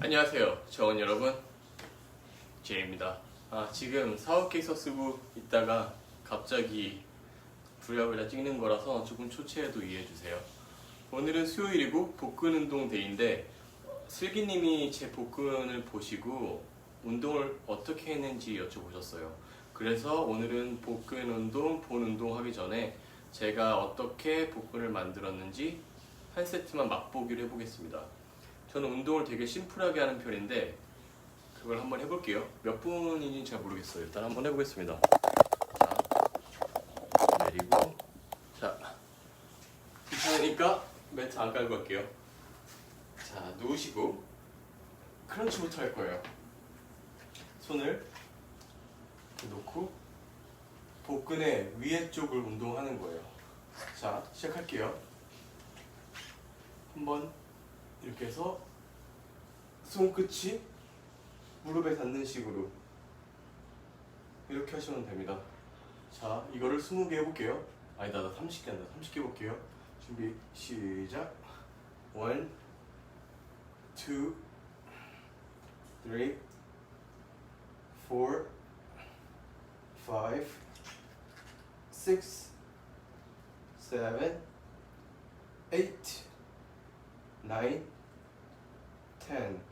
안녕하세요. 정원 여러분. 제입니다. 아, 지금 사업계획서 쓰고 있다가 갑자기 부랴부랴 찍는 거라서 조금 초췌해도 이해해 주세요. 오늘은 수요일이고 복근 운동 데이인데 슬기님이 제 복근을 보시고 운동을 어떻게 했는지 여쭤보셨어요. 그래서 오늘은 복근 운동, 본 운동 하기 전에 제가 어떻게 복근을 만들었는지 한 세트만 맛보기를 해보겠습니다. 저는 운동을 되게 심플하게 하는 편인데 그걸 한번 해볼게요. 몇 분인지 잘 모르겠어요. 일단 한번 해보겠습니다. 자, 내리고 자 귀찮으니까 매트 안 깔고 할게요. 자 누우시고 크런치부터 할 거예요. 손을 놓고 복근의 위에 쪽을 운동하는 거예요. 자 시작할게요. 한번 이렇게 해서 손끝이 무릎에 닿는 식으로 이렇게 하시면 됩니다. 자, 이거를 20개 해볼게요. 아니다, 나 30개 한다. 30개 해볼게요. 준비, 시작. 1, 2, 3, 4, 5, 6, 7, 8, 9, 10,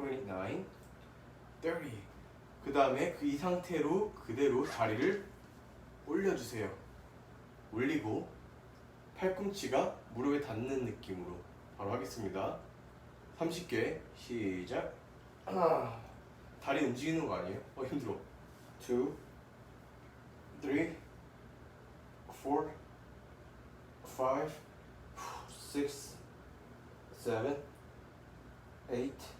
29, 30. 그 다음에 그 이 상태로 그대로 다리를 올려주세요. 올리고 팔꿈치가 무릎에 닿는 느낌으로 바로 하겠습니다. 30개 시작. 하나. 다리 움직이는 거 아니에요? 어 힘들어. 2, 3, 4, 5, 6, 7, 8,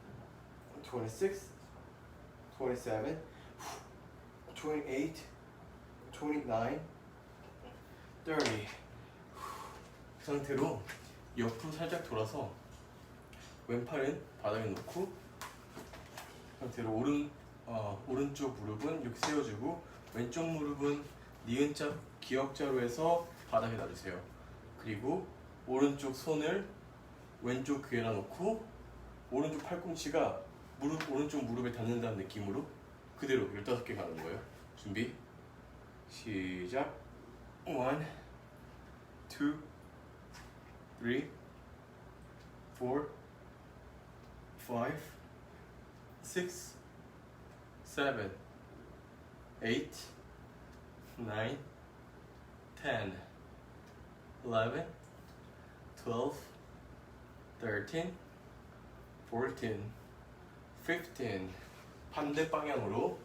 26, 27, 28, 29, 30. 그 상태로 옆으로 살짝 돌아서 왼팔은 바닥에 놓고 그 상태로 오른 어, 오른쪽 무릎은 이렇게 세워주고 왼쪽 무릎은 니은자 기역자로 해서 바닥에 놔주세요. 그리고 오른쪽 손을 왼쪽 귀에다 놓고 오른쪽 팔꿈치가 무릎 오른쪽 무릎에 닿는다는 느낌으로 그대로 15개 가는 거예요. 준비. 시작. 1 2 3 4 5 6 7 8 9 10 11 12 13 14 15 반대 방향으로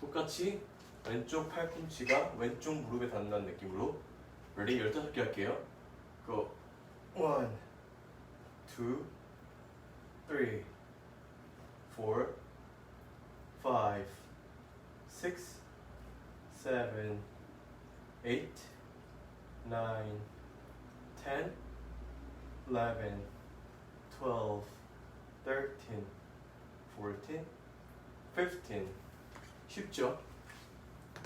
똑같이 왼쪽 팔꿈치가 왼쪽 무릎에 닿는다는 느낌으로 레디 15개 할게요. 고1 2 3 4 5 6 7 8 9 10 11 12 13 14 15 쉽죠?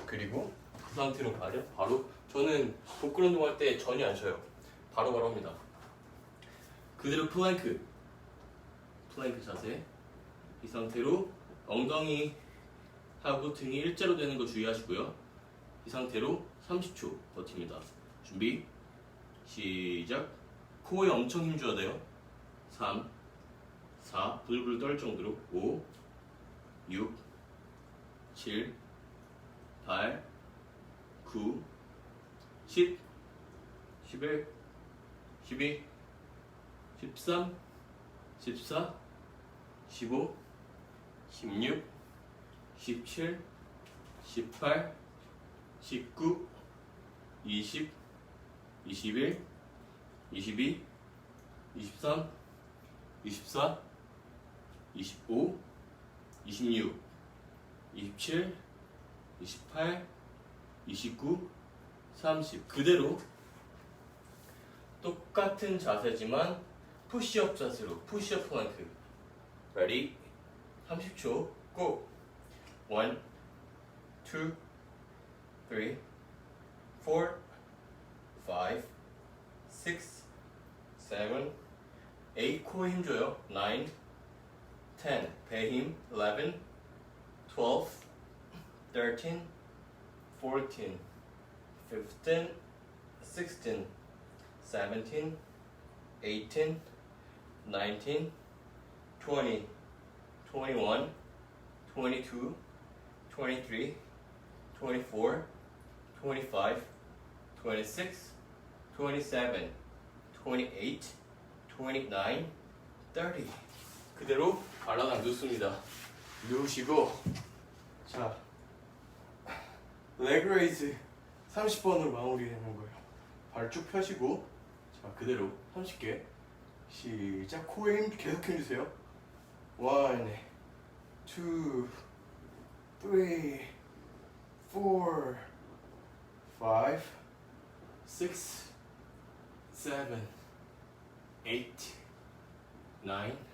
그리고 그 상태로 바로 바로 저는 복근 운동할 때 전혀 안 쉬어요. 바로 바로 합니다. 그대로 플랭크 플랭크 자세 이 상태로 엉덩이 하고 등이 일자로 되는 거 주의하시고요. 이 상태로 30초 버팁니다. 준비 시작 코에 엄청 힘 줘야 돼요. 3 4 부들부들 떨 정도로 5 6 7 8 9 10 11 12 13 14 15 16 17 18 19 20 21 22 23 24 25 26 27 28 29 30 그대로 똑같은 자세지만 푸시업 자세로 푸시업 플랭크 ready? 30초. Go. 1 2 3 4 5 6 7 8 코에 힘줘요. 9 10 배힘 11 12 13 14 15 16 17 18 19 20 21 22 23 24 25 26 27 28 29 30 그대로 발라당 누습니다. 누우시고 자 레그레이즈 30번으로 마무리하는 거예요. 발 쭉 펴시고 자 그대로 30개 시작. 코에 힘 계속 해주세요. 1 2 3 4 5 6 7 8 9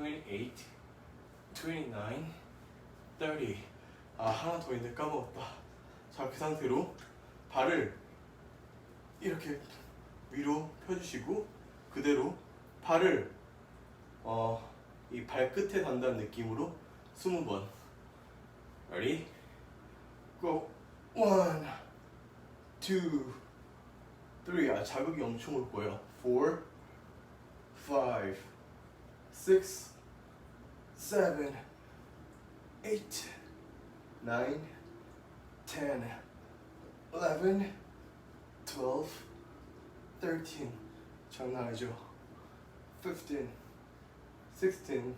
28 29 30 아, 하나 더 있는데 까먹었다. 자, 그 상태로 발을 이렇게 위로 펴주시고 그대로 발을 어, 이 발끝에 단다는 느낌으로 20번. Ready? Go. One. 아, 자극이 엄청 올 거예요. Four, five, six, seven, eight, nine, ten, eleven, twelve, thirteen. 장난 아니죠? Fifteen, sixteen,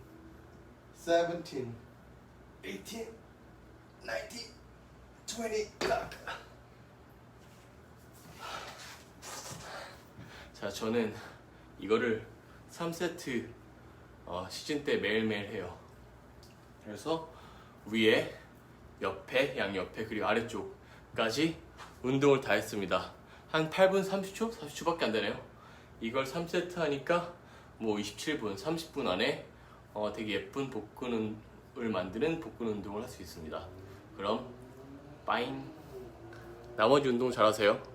seventeen, eighteen, nineteen, twenty. 딱. 자, 저는 이거를 3세트 어, 시즌 때 매일매일 해요. 그래서 위에, 옆에, 양옆에, 그리고 아래쪽까지 운동을 다 했습니다. 한 8분 30초? 40초밖에 안 되네요. 이걸 3세트 하니까 뭐 27분, 30분 안에 어, 되게 예쁜 복근을 만드는 복근 운동을 할 수 있습니다. 그럼 빠잉. 나머지 운동 잘하세요.